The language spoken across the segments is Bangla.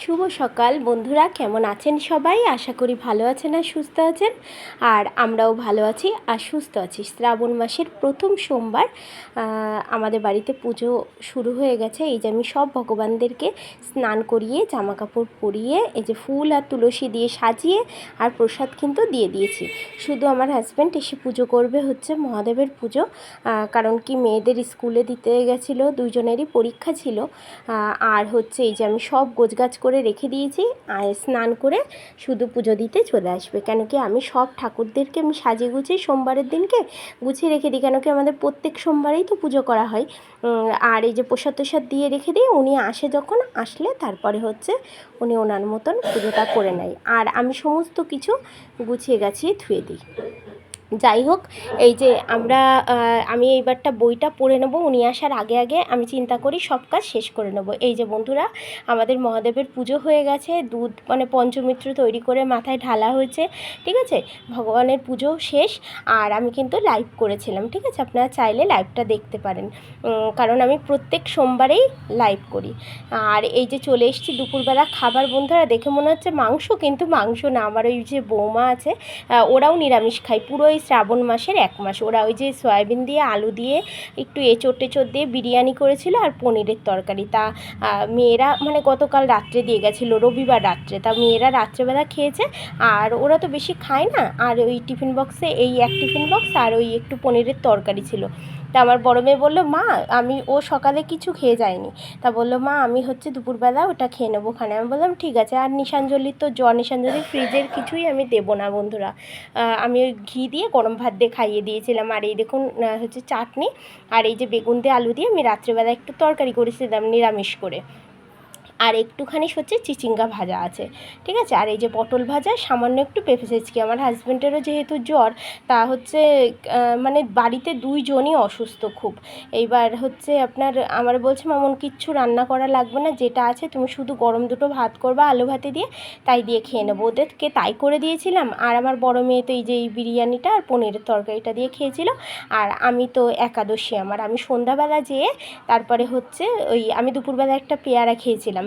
শুভ সকাল বন্ধুরা, কেমন আছেন সবাই? আশা করি ভালো আছেন আর সুস্থ আছেন। আর আমরাও ভালো আছি আর সুস্থ আছি। শ্রাবণ মাসের প্রথম সোমবার আমাদের বাড়িতে পুজো শুরু হয়ে গেছে। এই যে আমি সব ভগবানদেরকে স্নান করিয়ে জামা কাপড় পরিয়ে, এই যে ফুল আর তুলসী দিয়ে সাজিয়ে আর প্রসাদ কিন্তু দিয়ে দিয়েছি। শুধু আমার হাজব্যান্ড এসে পুজো করবে হচ্ছে মহাদেবের পুজো কারণ কি মেয়েদের স্কুলে দিতে গেছিল দুজনেরই পরীক্ষা ছিল। আর হচ্ছে এই যে আমি সব গোছগাছ করে রেখে দিয়েছি আর স্নান করে শুধু পুজো দিতে চলে আসবে। কেন কি আমি সব ঠাকুরদেরকে আমি সাজিয়ে গুছিয়ে সোমবারের দিনকে গুছিয়ে রেখে দিই। কেন কি আমাদের প্রত্যেক সোমবারেই তো পুজো করা হয়। আর এই যে প্রসাদ তোসাদ দিয়ে রেখে দিই, উনি আসে যখন, আসলে তারপরে হচ্ছে উনি ওনার মতন পুজোটা করে নেয়। আর আমি সমস্ত কিছু গুছিয়ে গাছিয়ে ধুয়ে দিই। যাই হোক, এই যে আমরা আমি এইবারটা বইটা পড়ে নেব, উনি আসার আগে আগে আমি চিন্তা করি সব কাজ শেষ করে নেব। এই যে বন্ধুরা, আমাদের মহাদেবের পুজো হয়ে গেছে, দুধ মানে পঞ্চমিত্র তৈরি করে মাথায় ঢালা হয়েছে, ঠিক আছে? ভগবানের পুজো শেষ, আর আমি কিন্তু লাইভ করেছিলাম, ঠিক আছে? আপনারা চাইলে লাইভটা দেখতে পারেন। কারণ আমি প্রত্যেক সোমবারেই লাইভ করি। আর এই যে চলে এসেছি দুপুরবেলা খাবার, বন্ধুরা, দেখে মনে হচ্ছে মাংস, কিন্তু মাংস না, আমার ওই যে বৌমা আছে ওরাও নিরামিষ খায় পুরো এই শ্রাবণ মাসের এক মাস। ওরা ওই যে সয়াবিন দিয়ে, আলু দিয়ে একটু এঁচোড় টেচোড় দিয়ে বিরিয়ানি করেছিল আর পনিরের তরকারি। তা মেয়েরা মানে গতকাল রাত্রে দিয়ে গেছিল, রবিবার রাত্রে। তা মেয়েরা রাত্রেবেলা খেয়েছে আর ওরা তো বেশি খায় না। আর ওই টিফিন বক্সে, এই এক টিফিন বক্স আর ওই একটু পনিরের তরকারি ছিল। তা আমার বড় মেয়ে বলল, মা, আমি, ও সকালে কিছু খেয়ে যায়নি। তা বলল, মা, আমি হচ্ছে দুপুরবেলা ওটা খেয়ে নেব ওখানে। আমি বললাম, ঠিক আছে। আর নিশাঞ্জলির তো জ্বর নিশাঞ্জলির ফ্রিজের কিছুই আমি দেবো না বন্ধুরা। আমি ওই ঘি দিয়ে গরম ভাত দিয়ে খাইয়ে দিয়েছিলাম। আর এই দেখুন হচ্ছে চাটনি আর এই যে বেগুন দিয়ে আলু দিয়ে আমি রাত্রেবেলা একটু তরকারি করেছিলাম নিরামিষ করে। আর একটুখানি হচ্ছে চিচিঙ্গা ভাজা আছে, ঠিক আছে? আর এই যে পটল ভাজা, সামান্য একটু পেঁপে সেচকি আমার হাজব্যান্ডেরও যেহেতু জ্বর, তা হচ্ছে মানে বাড়িতে দুইজনই অসুস্থ খুব। এইবার হচ্ছে আপনার, আমার বলছে, মামন, কিচ্ছু রান্না করা লাগবে না, যেটা আছে তুমি শুধু গরম দুটো ভাত করবা, আলু ভাতে দিয়ে, তাই দিয়ে খেয়ে নেব। ওদেরকে তাই করে দিয়েছিলাম। আর আমার বড় মেয়ে তো এই যে এই বিরিয়ানিটা আর পনিরের তরকারিটা দিয়ে খেয়েছিল। আর আমি তো একাদশী আমার। আমি সন্ধ্যাবেলা যেয়ে, তারপরে হচ্ছে ওই, আমি দুপুরবেলা একটা পেয়ারা খেয়েছিলাম।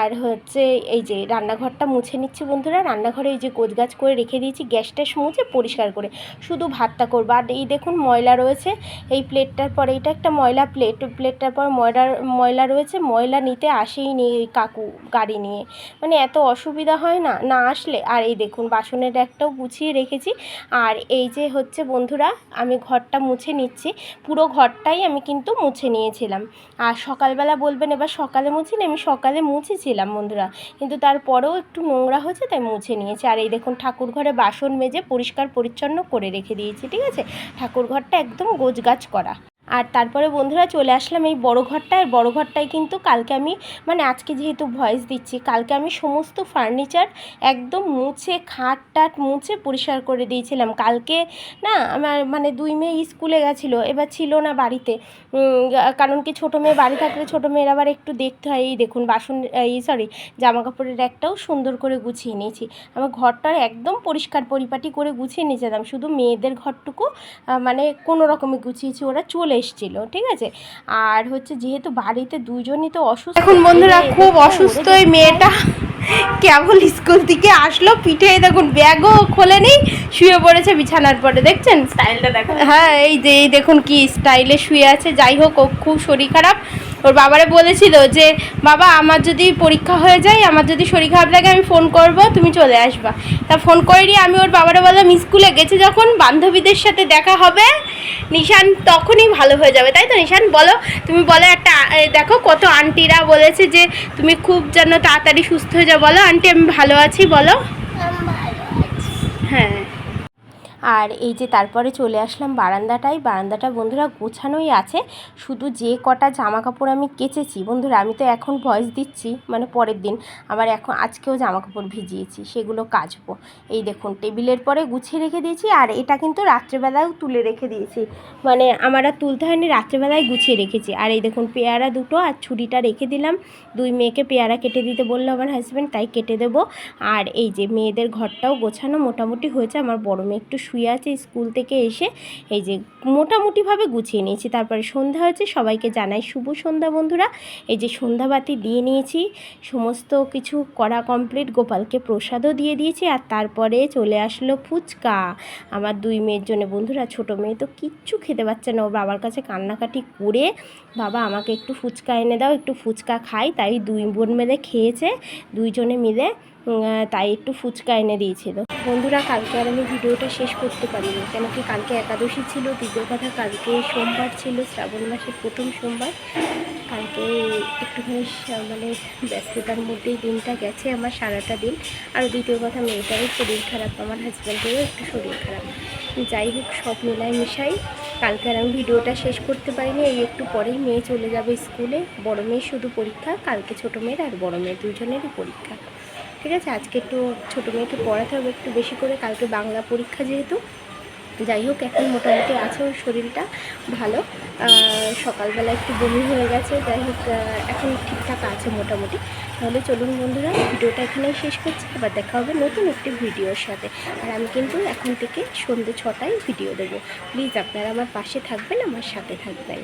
আর হচ্ছে এই যে রান্নাঘরটা মুছে নিচ্ছি বন্ধুরা, রান্নাঘরে এই যে গোছগাছ করে রেখে দিয়েছি, গ্যাস ট্যাস মুছে পরিষ্কার করে। শুধু ভাতটা করব। আর এই দেখুন ময়লা রয়েছে, এই প্লেটটার পরে এটা একটা ময়লা প্লেট প্লেটটার পর ময়লা ময়লা রয়েছে, ময়লা নিতে আসেই নি এই কাকু গাড়ি নিয়ে। মানে এত অসুবিধা হয় না না আসলে। আর এই দেখুন বাসনের একটাও গুছিয়ে রেখেছি। আর এই যে হচ্ছে বন্ধুরা, আমি ঘরটা মুছে নিচ্ছি। পুরো ঘরটাই আমি কিন্তু মুছে নিয়েছিলাম। আর সকালবেলা বলবেন, এবার সকালে মুছিনি আমি সকালে মুছেছিলাম বন্ধুরা। কিন্তু তারপরেও একটু নোংরা হয়েছে, তাই মুছে নিয়েছি। আর এই দেখুন, ঠাকুর ঘরে বাসন মেজে পরিষ্কার পরিচ্ছন্ন করে রেখে দিয়েছি, ঠিক আছে? ঠাকুর ঘরটা একদম গোছগাছ করা। আর তারপরে বন্ধুরা চলে আসলাম এই বড় ঘরটায়। বড় ঘরটায় কিন্তু কালকে আমি মানে আজকে যেহেতু ভয়েস দিচ্ছি, কালকে আমি সমস্ত ফার্নিচার একদম মুছে খাট টাট মুছে পরিষ্কার করে দিয়েছিলাম। কালকে না আমার মানে দুই মেয়ে স্কুলে গেছিল, এবার ছিল না বাড়িতে। কারণ কি ছোটো মেয়ে বাড়ি থাকলে ছোটো মেয়ের আবার একটু দেখতে হয়। এই দেখুন বাসন, এই সরি জামা কাপড়ের একটাও সুন্দর করে গুছিয়ে নিয়েছি। আমার ঘরটা একদম পরিষ্কার পরিপাটি করে গুছিয়ে নিয়েছিলাম। শুধু মেয়েদের ঘরটুকু মানে কোনো রকমে গুছিয়েছি, ওরা চলে এসেছিল ঠিক আছে? আর হচ্ছে যেহেতু বাড়িতে দুজনই তো অসুস্থ এখন বন্ধুরা খুব অসুস্থ এই মেয়েটা। কেবল স্কুল থেকে আসলো পিঠে দেখুন ব্যাগও খোলে নেই শুয়ে পড়েছে বিছানার পরে দেখছেন? স্টাইলটা দেখো। হ্যাঁ এই যে এই দেখুন কি স্টাইলে শুয়ে আছে যাই হোক ও খুব শরীর খারাপ। ওর বাবারে বলেছিল যে, বাবা, আমার যদি পরীক্ষা হয়ে যায়, আমার যদি শরীর খারাপ লাগে, আমি ফোন করব, তুমি চলে আসবা। তা ফোন করে নিয়ে আমি ওর বাবারে বললাম, স্কুলে গেছে যখন, বান্ধবীদের সাথে দেখা হবে, নিশান তখনই ভালো হয়ে যাবে। তাই তো, নিশান? বলো, তুমি বলো একটা দেখো কত আন্টিরা বলেছে যে, তুমি খুব যেন তাড়াতাড়ি সুস্থ হয়ে যাও। বলো আন্টি আমি ভালো আছি, বলো হ্যাঁ আর এই যে তারপরে চলে আসলাম বারান্দাটায়। বারান্দাটা বন্ধুরা গোছানোই আছে। শুধু যে কটা জামা কাপড় আমি কেচেছি, বন্ধুরা আমি তো এখন ভয়েস দিচ্ছি মানে পরের দিন আবার এখন আজকেও জামা কাপড় ভিজিয়েছি, সেগুলো কাচবো। এই দেখুন, টেবিলের পরে গুছিয়ে রেখে দিয়েছি আর এটা কিন্তু রাত্রেবেলাও তুলে রেখে দিয়েছি। মানে আমার আর তুলতে হয়নি, রাত্রেবেলায় গুছিয়ে রেখেছি। আর এই দেখুন, পেয়ারা দুটো আর ছুরিটা রেখে দিলাম। দুই মেয়েকে পেয়ারা কেটে দিতে বলল আমার হাজব্যান্ড তাই কেটে দেবো। আর এই যে মেয়েদের ঘরটাও গোছানো মোটামুটি হয়েছে, আমার বড় মেয়ে একটু শুয়ে আছে স্কুল থেকে এসে এই যে মোটামুটিভাবে গুছিয়ে নিয়েছি। তারপরে সন্ধ্যা হয়েছে, সবাইকে জানাই শুভ সন্ধ্যা বন্ধুরা। এই যে সন্ধ্যাবাতি দিয়ে নিয়েছি, সমস্ত কিছু করা কমপ্লিট গোপালকে প্রসাদও দিয়ে দিয়েছি আর তারপরে চলে আসলো ফুচকা। আমার দুই মেয়ের জন্য, বন্ধুরা ছোট মেয়ে তো কিচ্ছু খেতে পারছে না। ওর বাবার কাছে কান্নাকাটি করে, বাবা, আমাকে একটু ফুচকা এনে দাও, একটু ফুচকা খাই। তাই দুই বোন মিলে খেয়েছে, দুইজনে মিলে তাই একটু ফুচকা এনে দিয়েছিল। বন্ধুরা, কালকে আর আমি ভিডিওটা শেষ করতে পারিনি, কেন কি কালকে একাদশী ছিল দ্বিতীয় কথা কালকে সোমবার ছিল, শ্রাবণ মাসের প্রথম সোমবার। কালকে একটুখানি মানে ব্যস্ততার মধ্যেই দিনটা গেছে আমার সারাটা দিন। আর দ্বিতীয় কথা, মেয়েটারও শরীর খারাপ, আমার হাজব্যান্ডেরও একটু শরীর খারাপ। যাই হোক, সব মিলাই মিশাই কালকে আর আমি ভিডিওটা শেষ করতে পারিনি, এই একটু পরেই মেয়ে চলে যাবে স্কুলে। বড় মেয়ের শুধু পরীক্ষা, কালকে ছোটো মেয়ের আর বড় মেয়ের দুজনেরই পরীক্ষা। ঠিক আছে? আজকে একটু ছোটো মেয়েকে পড়াতে হবে একটু বেশি করে। কালকে বাংলা পরীক্ষা যেহেতু যাই হোক, এখন মোটামুটি আছে ওর শরীরটা ভালো। সকালবেলা একটু বমি হয়ে গেছে, যাই হোক এখন ঠিকঠাক আছে মোটামুটি। তাহলে চলুন বন্ধুরা, ভিডিওটা এখানেই শেষ করছি। আবার দেখা হবে নতুন একটি ভিডিওর সাথে। আর আমি কিন্তু এখন থেকে সন্ধ্যে ছটায় ভিডিও দেবো। প্লিজ আপনারা আমার পাশে থাকবেন, আমার সাথে থাকবেন।